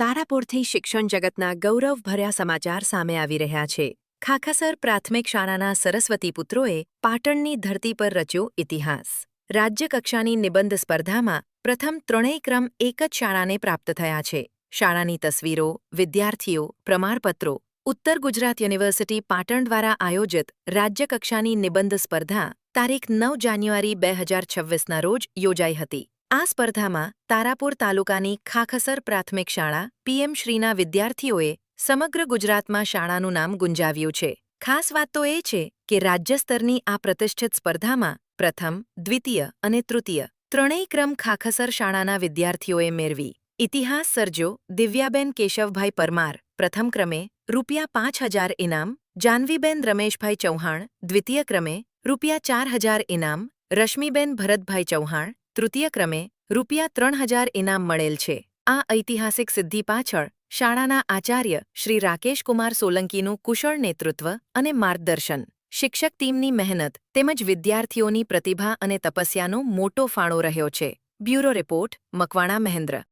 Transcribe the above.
તારાપુરથી શિક્ષણ જગતના ગૌરવભર્યા સમાચાર સામે આવી રહ્યા છે. ખાખસર પ્રાથમિક શાળાના સરસ્વતી પુત્રોએ પાટણની ધરતી પર રચ્યો ઇતિહાસ. રાજ્યકક્ષાની નિબંધ સ્પર્ધામાં પ્રથમ ત્રણેય ક્રમ એક જ શાળાને પ્રાપ્ત થયા છે. શાળાની તસવીરો, વિદ્યાર્થીઓ, પ્રમાણપત્રો, ઉત્તર ગુજરાત યુનિવર્સિટી પાટણ દ્વારા આયોજિત રાજ્યકક્ષાની નિબંધ સ્પર્ધા તારીખ નવ જાન્યુઆરી બે હજાર છવ્વીસના રોજ યોજાઈ હતી. આ સ્પર્ધામાં તારાપુર તાલુકાની ખાખસર પ્રાથમિક શાળા પીએમ શ્રીના વિદ્યાર્થીઓએ સમગ્ર ગુજરાતમાં શાળાનું નામ ગુંજાવ્યું છે. ખાસ વાત તો એ છે કે રાજ્ય સ્તરની આ પ્રતિષ્ઠિત સ્પર્ધામાં પ્રથમ, દ્વિતીય અને તૃતીય ત્રણેય ક્રમ ખાખસર શાળાના વિદ્યાર્થીઓએ મેળવી. ઇતિહાસ સર્જો દિવ્યાબેન કેશવભાઈ પરમાર પ્રથમ ક્રમે રૂપિયા પાંચ હજાર ઇનામ, જાનવીબેન રમેશભાઈ ચૌહાણ દ્વિતીય ક્રમે રૂપિયા ચાર હજાર ઇનામ, રશ્મિબેન ભરતભાઈ ચૌહાણ તૃતીય ક્રમે રૂપિયા ત્રણ હજાર ઇનામ મળેલ છે. આ ઐતિહાસિક સિદ્ધિ પાછળ શાળાના આચાર્ય શ્રી રાકેશ કુમાર સોલંકીનું કુશળ નેતૃત્વ અને માર્ગદર્શન. શિક્ષક ટીમની મહેનત તેમજ વિદ્યાર્થીઓની પ્રતિભા અને તપસ્યાનો મોટો ફાળો રહ્યો છે. Bureau report, Makwana Mahendra.